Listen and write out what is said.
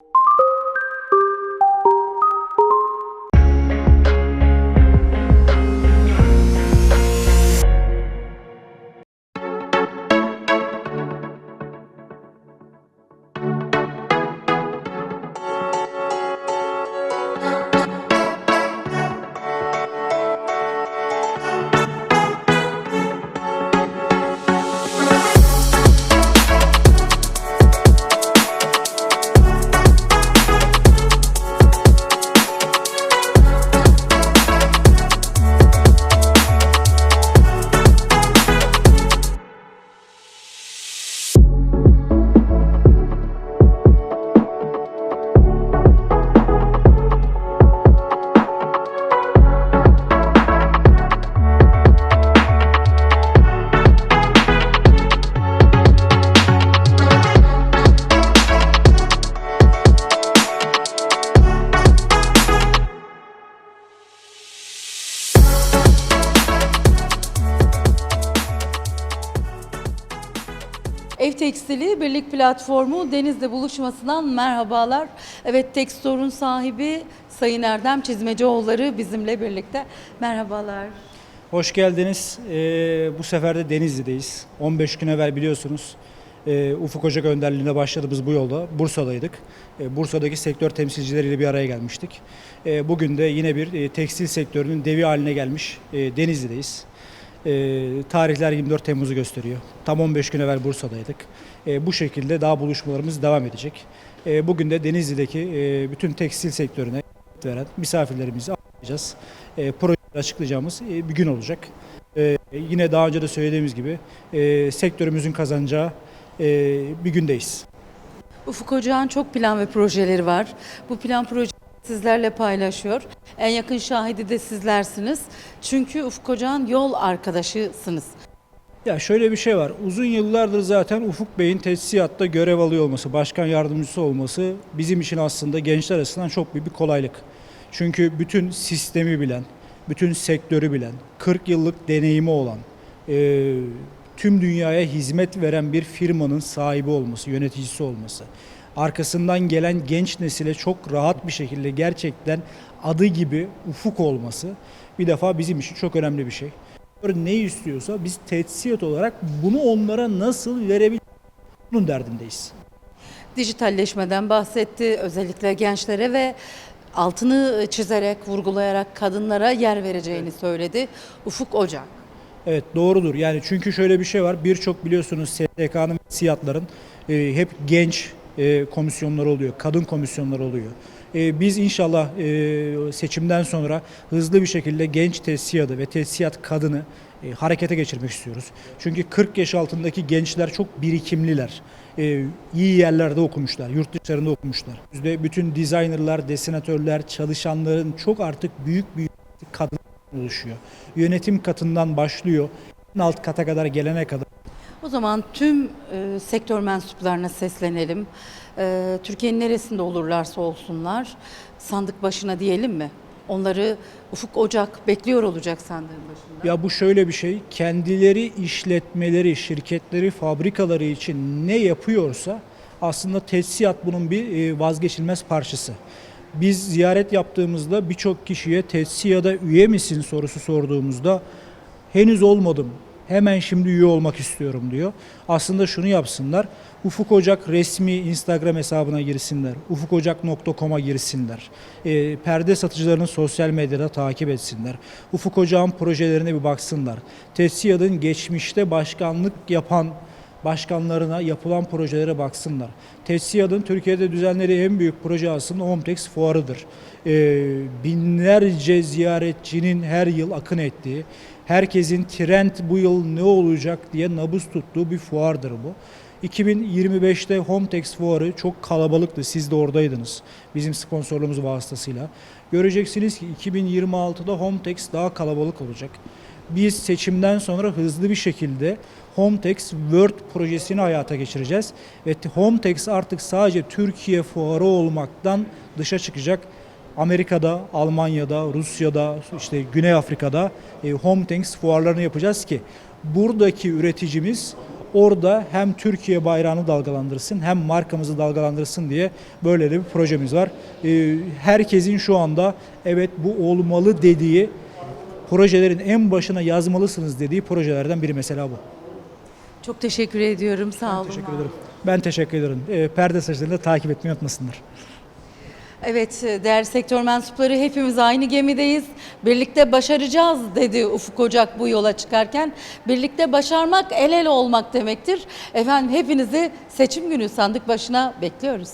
you Ev Tekstili Birlik Platformu Deniz'de buluşmasından merhabalar. Evet Tekstör'ün sahibi Sayın Erdem Çizmecioğulları bizimle birlikte. Merhabalar. Hoş geldiniz. Ee, bu sefer de Denizli'deyiz. 15 gün evvel biliyorsunuz e, Ufuk Ocak önderliğinde başladığımız bu yolda Bursa'daydık. E, Bursa'daki sektör temsilcileriyle bir araya gelmiştik. E, bugün de yine bir e, tekstil sektörünün devi haline gelmiş e, Denizli'deyiz. E, tarihler 24 Temmuz'u gösteriyor. Tam 15 gün evvel Bursa'daydık. E, bu şekilde daha buluşmalarımız devam edecek. E, bugün de Denizli'deki e, bütün tekstil sektörüne veren misafirlerimizi ağırlayacağız. E, projeleri açıklayacağımız e, bir gün olacak. E, yine daha önce de söylediğimiz gibi e, sektörümüzün kazanacağı e, bir gündeyiz. Ufuk Ocağ'ın çok plan ve projeleri var. Bu plan proje sizlerle paylaşıyor. En yakın şahidi de sizlersiniz. Çünkü Ufuk Ocağ'ın yol arkadaşısınız. Ya şöyle bir şey var. Uzun yıllardır zaten Ufuk Bey'in tesisatta görev alıyor olması, başkan yardımcısı olması bizim için aslında gençler açısından çok büyük bir kolaylık. Çünkü bütün sistemi bilen, bütün sektörü bilen, 40 yıllık deneyimi olan, e, tüm dünyaya hizmet veren bir firmanın sahibi olması, yöneticisi olması, arkasından gelen genç nesile çok rahat bir şekilde gerçekten adı gibi ufuk olması bir defa bizim için çok önemli bir şey. Ne istiyorsa biz tesisat olarak bunu onlara nasıl verebiliriz? Bunun derdindeyiz. Dijitalleşmeden bahsetti özellikle gençlere ve altını çizerek, vurgulayarak kadınlara yer vereceğini söyledi. Ufuk Ocak. Evet doğrudur. Yani çünkü şöyle bir şey var. Birçok biliyorsunuz STK'nın siyatların e, hep genç e, komisyonları oluyor. Kadın komisyonları oluyor. E, biz inşallah e, seçimden sonra hızlı bir şekilde genç tesisatı ve tesisat kadını e, harekete geçirmek istiyoruz. Çünkü 40 yaş altındaki gençler çok birikimliler. İyi yerlerde okumuşlar, yurt dışlarında okumuşlar. Bizde bütün designerlar, desenatörler, çalışanların çok artık büyük büyük kadın oluşuyor. Yönetim katından başlıyor. En alt kata kadar gelene kadar. O zaman tüm e, sektör mensuplarına seslenelim. E, Türkiye'nin neresinde olurlarsa olsunlar sandık başına diyelim mi? Onları Ufuk Ocak bekliyor olacak sandığın başında. Ya bu şöyle bir şey. Kendileri işletmeleri, şirketleri, fabrikaları için ne yapıyorsa aslında tesisat bunun bir e, vazgeçilmez parçası. Biz ziyaret yaptığımızda birçok kişiye tesisata üye misin sorusu sorduğumuzda henüz olmadım. Hemen şimdi üye olmak istiyorum diyor. Aslında şunu yapsınlar. Ufuk Ocak resmi Instagram hesabına girsinler. ufukocak.com'a girsinler. E, perde satıcılarını sosyal medyada takip etsinler. Ufuk Ocak'ın projelerine bir baksınlar. Tesisat'ın geçmişte başkanlık yapan başkanlarına yapılan projelere baksınlar. Tesisat'ın Türkiye'de düzenlediği en büyük proje aslında Homtex fuarıdır. Ee, binlerce ziyaretçinin her yıl akın ettiği, herkesin trend bu yıl ne olacak diye nabız tuttuğu bir fuardır bu. 2025'te Homtex fuarı çok kalabalıktı. Siz de oradaydınız. Bizim sponsorluğumuz vasıtasıyla. Göreceksiniz ki 2026'da Homtex daha kalabalık olacak. Biz seçimden sonra hızlı bir şekilde Homtex World projesini hayata geçireceğiz. Ve Homtex artık sadece Türkiye fuarı olmaktan dışa çıkacak. Amerika'da, Almanya'da, Rusya'da, işte Güney Afrika'da e, Homtex fuarlarını yapacağız ki buradaki üreticimiz orada hem Türkiye bayrağını dalgalandırsın hem markamızı dalgalandırsın diye böyle de bir projemiz var. Ee, herkesin şu anda evet bu olmalı dediği projelerin en başına yazmalısınız dediği projelerden biri mesela bu. Çok teşekkür ediyorum. Sağ olun. Teşekkür ederim. Ben teşekkür ederim. Ee, perde saçlarını da takip etmeyi unutmasınlar. Evet değerli sektör mensupları hepimiz aynı gemideyiz. Birlikte başaracağız dedi Ufuk Ocak bu yola çıkarken. Birlikte başarmak el ele olmak demektir. Efendim hepinizi seçim günü sandık başına bekliyoruz.